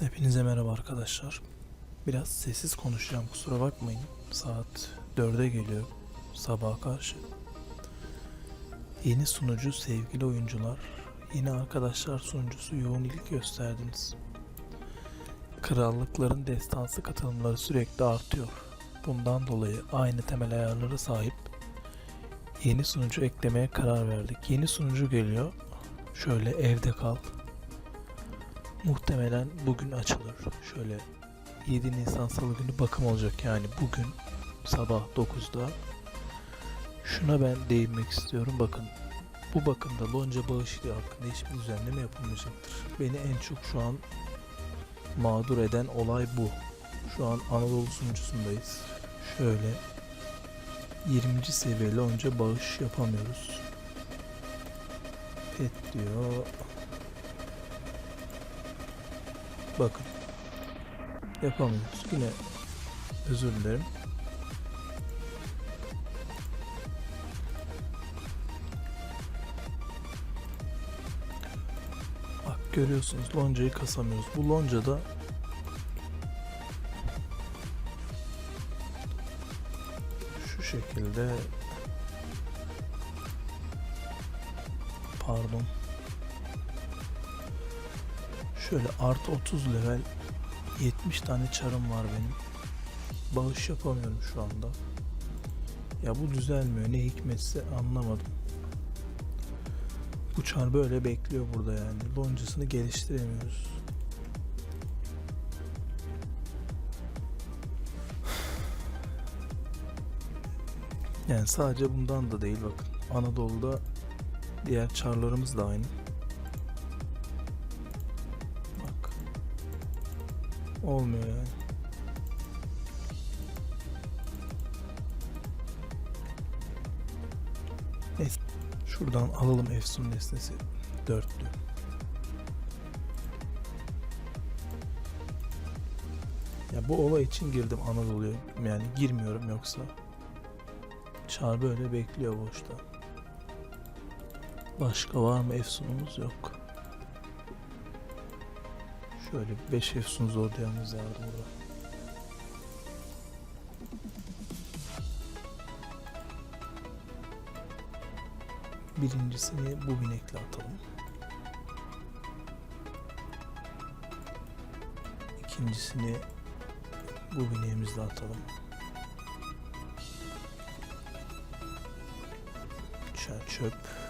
Hepinize merhaba arkadaşlar. Biraz sessiz konuşacağım kusura bakmayın. Saat 4'e geliyor sabaha karşı. Yeni sunucu sevgili oyuncular, yeni arkadaşlar sunucusu yoğun ilgi gösterdiniz. Krallıkların destansı katılımları sürekli artıyor. Bundan dolayı aynı temel ayarlara sahip yeni sunucu eklemeye karar verdik. Yeni sunucu geliyor. Şöyle evde kal. Muhtemelen bugün açılır. Şöyle 7 Nisan Salı günü bakım olacak yani bugün sabah 9'da. Şuna ben değinmek istiyorum. Bakın bu bakımda lonca bağışlığı hakkında hiçbir düzenleme yapılmayacaktır. Beni en çok şu an mağdur eden olay bu. Şu an Anadolu sunucusundayız. Şöyle 20. seviye lonca bağış yapamıyoruz. Pet diyor. Bakın. Yapamıyoruz. Yine özür dilerim. Bak görüyorsunuz loncayı kasamıyoruz. Bu loncada şu şekilde Şöyle artı 30 level 70 tane çarım var benim. Bağış yapamıyorum şu anda. Ya bu düzelmiyor. Ne hikmetse anlamadım. Bu çar böyle bekliyor burada yani. Loncasını geliştiremiyoruz. Yani sadece bundan da değil bakın. Anadolu'da diğer çarlarımız da aynı. Olmuyor yani. Neyse. Şuradan alalım Efsun nesnesi. Dörtlü. Ya bu olay için girdim Anadolu'ya. Yani girmiyorum yoksa. Çağ böyle bekliyor boşta. Başka var mı Efsun'umuz yok. Şöyle 5 Efsun Zordiyamız vardı burada. Birincisini bu binekle atalım. İkincisini bu bineğimizle atalım. Çer çöp.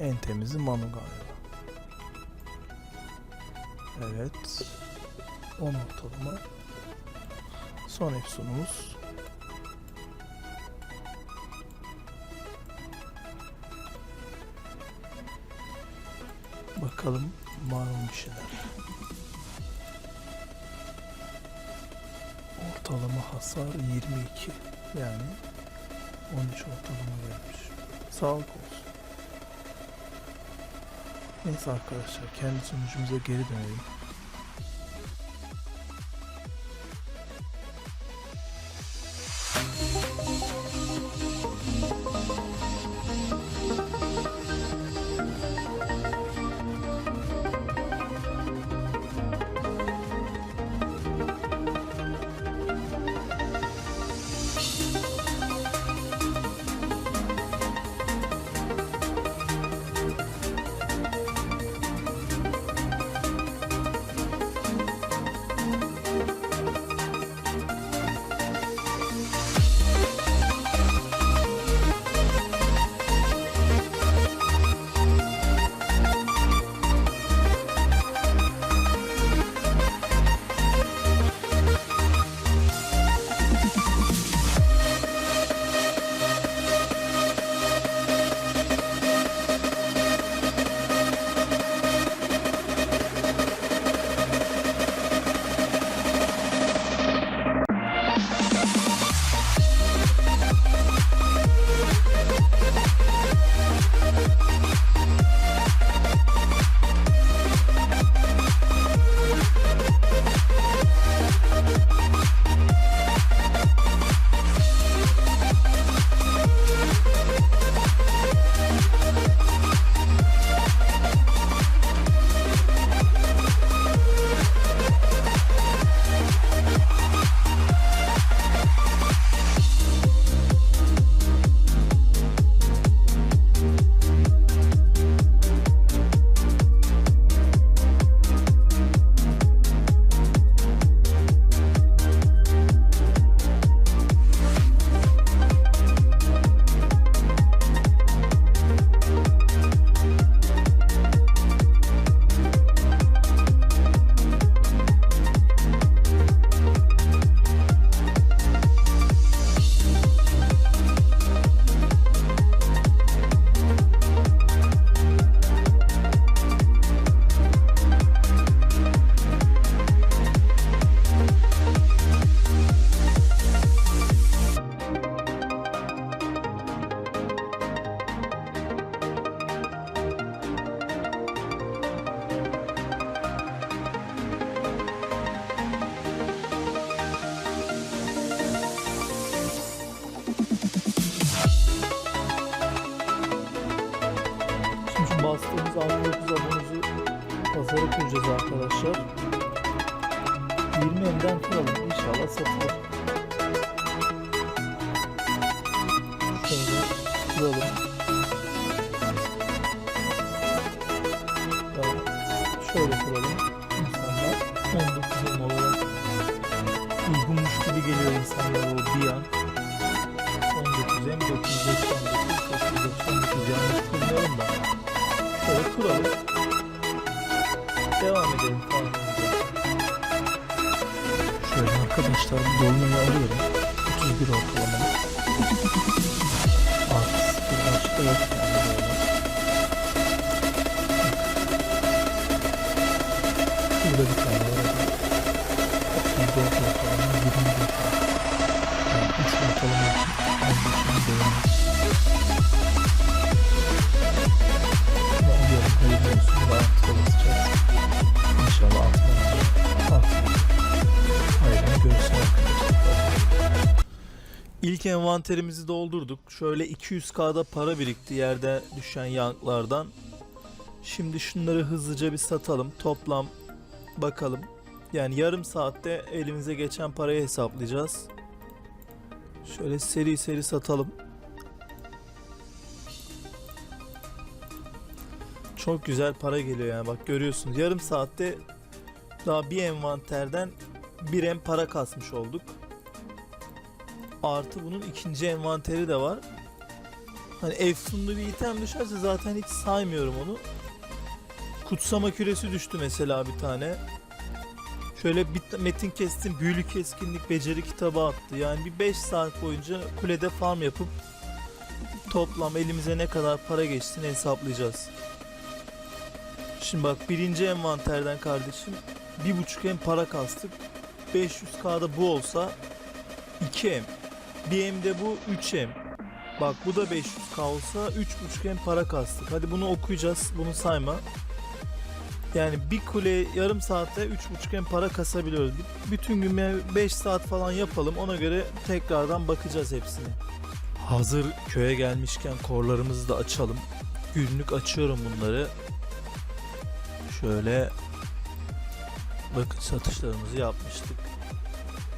En temizi Manu galiba. Evet. 10 ortalama. Son efsunumuz. Bakalım mı bir. Ortalama hasar 22. Yani 13 ortalama gelmiş. Sağlık olsun. Neyse arkadaşlar kendi sonucumuza geri dönelim. Pazara kuracağız arkadaşlar. 20 M'den kuralım. İnşallah satılır. Şöyle kuralım. Arkadaşlar dolmayı alıyorum. 31 ortalama. İlk envanterimizi doldurduk. Şöyle 200k'da para birikti yerde düşen yanklardan. Şimdi şunları hızlıca bir satalım. Toplam bakalım. Yani yarım saatte elimize geçen parayı hesaplayacağız. Şöyle seri seri satalım. Çok güzel para geliyor yani bak görüyorsunuz. Yarım saatte daha bir envanterden bir em para kasmış olduk. Artı bunun ikinci envanteri de var. Hani efsunlu bir item düşerse zaten hiç saymıyorum onu. Kutsama küresi düştü mesela bir tane. Şöyle bir metin kestim büyülü keskinlik beceri kitabı attı. Yani bir 5 saat boyunca kulede farm yapıp toplam elimize ne kadar para geçtiğini hesaplayacağız. Şimdi bak birinci envanterden kardeşim bir buçuk em para kastık. 500k'da bu olsa 2 em. Bir em de bu 3 em. Bak bu da 500k olsa 3.5 em para kastık. Hadi bunu okuyacağız. Bunu sayma. Yani bir kule yarım saatte 3.5 em para kasabiliyoruz. Bütün gün 5 saat falan yapalım. Ona göre tekrardan bakacağız hepsine. Hazır köye gelmişken korlarımızı da açalım. Günlük açıyorum bunları. Şöyle bakın satışlarımızı yapmıştık.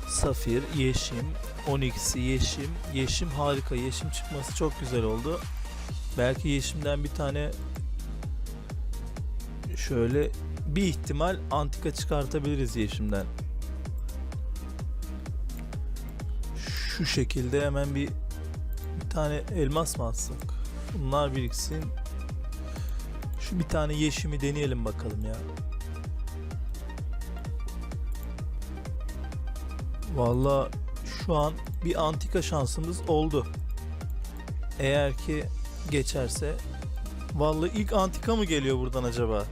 Safir, Yeşim, 12'si Yeşim. Yeşim harika. Yeşim çıkması çok güzel oldu. Belki Yeşim'den bir tane şöyle bir ihtimal antika çıkartabiliriz Yeşim'den. Şu şekilde hemen bir bir tane elmas mı atsak? Bunlar biriksin. Şu bir tane yeşimi deneyelim bakalım ya. Valla şu an bir antika şansımız oldu. Eğer ki geçerse. Vallahi ilk antika mı geliyor buradan acaba?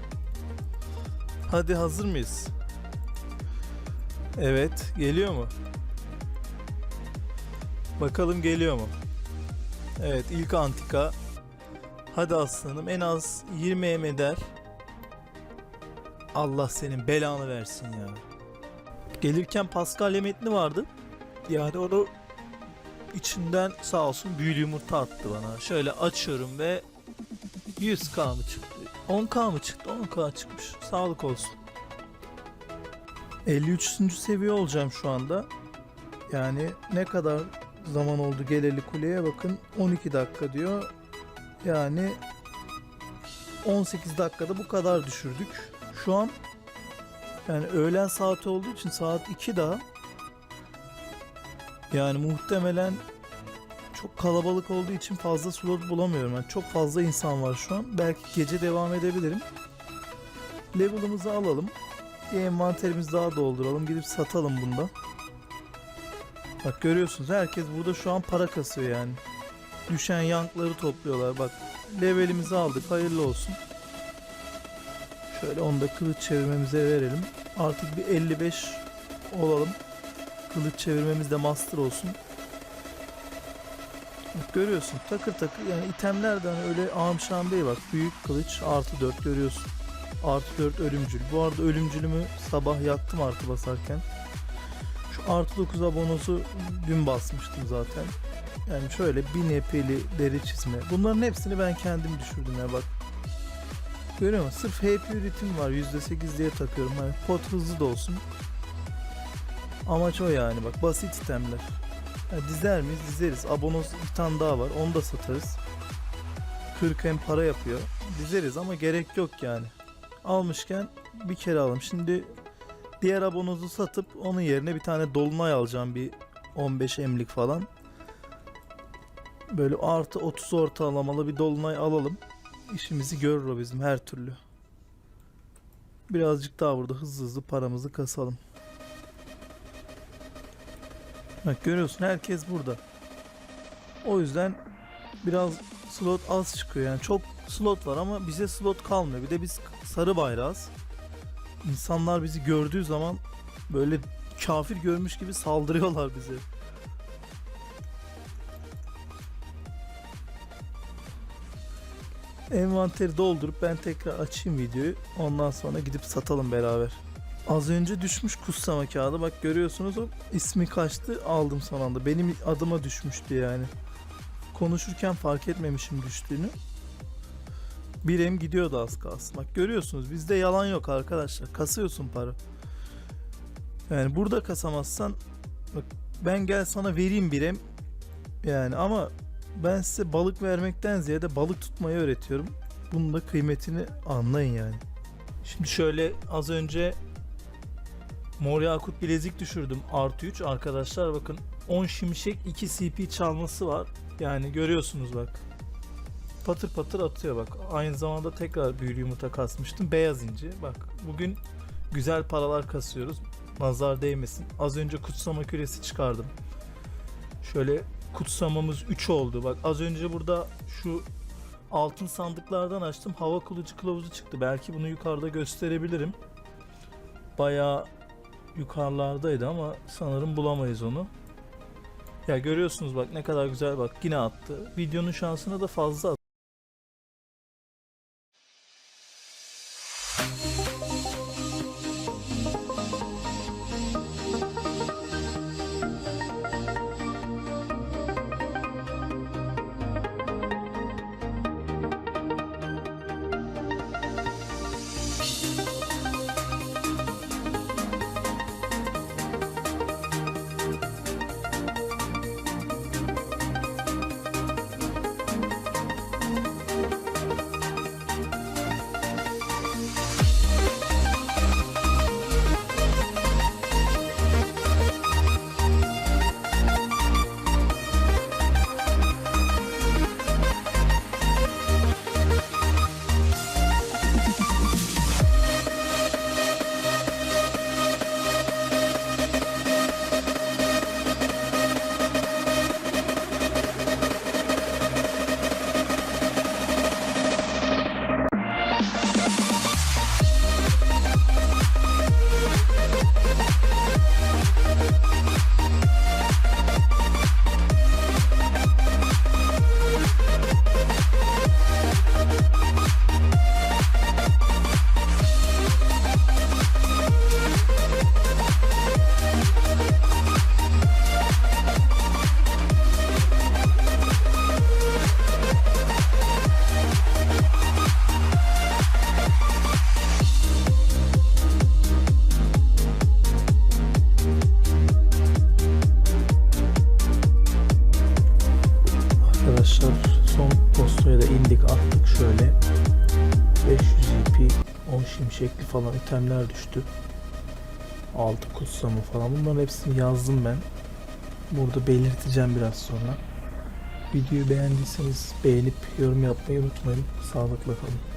Hadi hazır mıyız? Evet, geliyor mu? Bakalım geliyor mu? Evet, ilk antika. Hadi aslanım en az 20 em eder. Allah senin belanı versin ya. Gelirken Paskalya metni vardı. Yani onu içinden sağ olsun büyülü yumurta attı bana. Şöyle açıyorum ve 100k mı çıktı? 10k mı çıktı? 10k çıkmış. Sağlık olsun. 53. seviye olacağım şu anda. Yani ne kadar zaman oldu geleli kuleye bakın 12 dakika diyor. Yani 18 dakikada bu kadar düşürdük. Şu an yani öğlen saati olduğu için saat 2 daha. Yani muhtemelen çok kalabalık olduğu için fazla slot bulamıyorum. Yani çok fazla insan var şu an. Belki gece devam edebilirim. Level'ımızı alalım. Bir envanterimizi daha dolduralım. Gidip satalım bunda. Bak görüyorsunuz herkes burada şu an para kasıyor yani. Düşen yankları topluyorlar. Bak levelimizi aldık. Hayırlı olsun. Şöyle onu da kılıç çevirmemize verelim. Artık bir 55 olalım. Kılıç çevirmemiz de master olsun. Bak görüyorsun takır takır yani itemlerden öyle ağam şam değil bak. Büyük kılıç artı 4 görüyorsun. Artı 4 ölümcül. Bu arada ölümcülümü sabah yaktım artı basarken. Şu artı 9 abonosu dün basmıştım zaten. Yani şöyle bir nepeli deri çizme. Bunların hepsini ben kendim düşürdüm ya bak. Görüyor musun? Sırf HP üretim var. %8 diye takıyorum. Hani pot hızlı da olsun. Amaç o yani bak basit itemler. Ha, dizer miyiz? Dizeriz. Abonoz bir tane daha var. Onu da satarız. 40 hem para yapıyor. Dizeriz ama gerek yok yani. Almışken bir kere alalım. Şimdi diğer abonozu satıp onun yerine bir tane dolunay alacağım bir 15 emlik falan. Böyle artı 30 ortalamalı bir dolunay alalım. İşimizi görür o bizim her türlü. Birazcık daha burada hızlı hızlı paramızı kasalım. Bak görüyorsun herkes burada. O yüzden biraz slot az çıkıyor yani çok slot var ama bize slot kalmıyor. Bir de biz sarı bayrağız. İnsanlar bizi gördüğü zaman böyle kafir görmüş gibi saldırıyorlar bize. Envanteri doldurup ben tekrar açayım videoyu. Ondan sonra gidip satalım beraber. Az önce düşmüş kutsama kağıdı. Bak görüyorsunuz o ismi kaçtı aldım son anda. Benim adıma düşmüştü yani. Konuşurken fark etmemişim düştüğünü. Bir em gidiyordu az kalsın. Bak görüyorsunuz bizde yalan yok arkadaşlar. Kasıyorsun para. Yani burada kasamazsan bak ben gel sana vereyim bir em. Yani ama ben size balık vermekten ziyade balık tutmayı öğretiyorum. Bunun da kıymetini anlayın yani. Şimdi şöyle az önce Mor Yakut bilezik düşürdüm artı 3 arkadaşlar bakın 10 şimşek 2 CP çalması var. Yani görüyorsunuz bak. Patır patır atıyor bak. Aynı zamanda tekrar büyülü yumurta kasmıştım. Beyaz inci. Bak bugün güzel paralar kasıyoruz. Nazar değmesin. Az önce kutsama küresi çıkardım. Şöyle kutsamamız 3 oldu. Bak az önce burada şu altın sandıklardan açtım. Hava kılıcı kılavuzu çıktı. Belki bunu yukarıda gösterebilirim. Bayağı yukarılardaydı ama sanırım bulamayız onu. Ya görüyorsunuz bak ne kadar güzel bak yine attı. Videonun şansına da fazla attı. Falan itemler düştü. 6 kutsamı falan bunların hepsini yazdım ben. Burada belirteceğim biraz sonra. Videoyu beğendiyseniz beğenip yorum yapmayı unutmayın. Sağlıkla kalın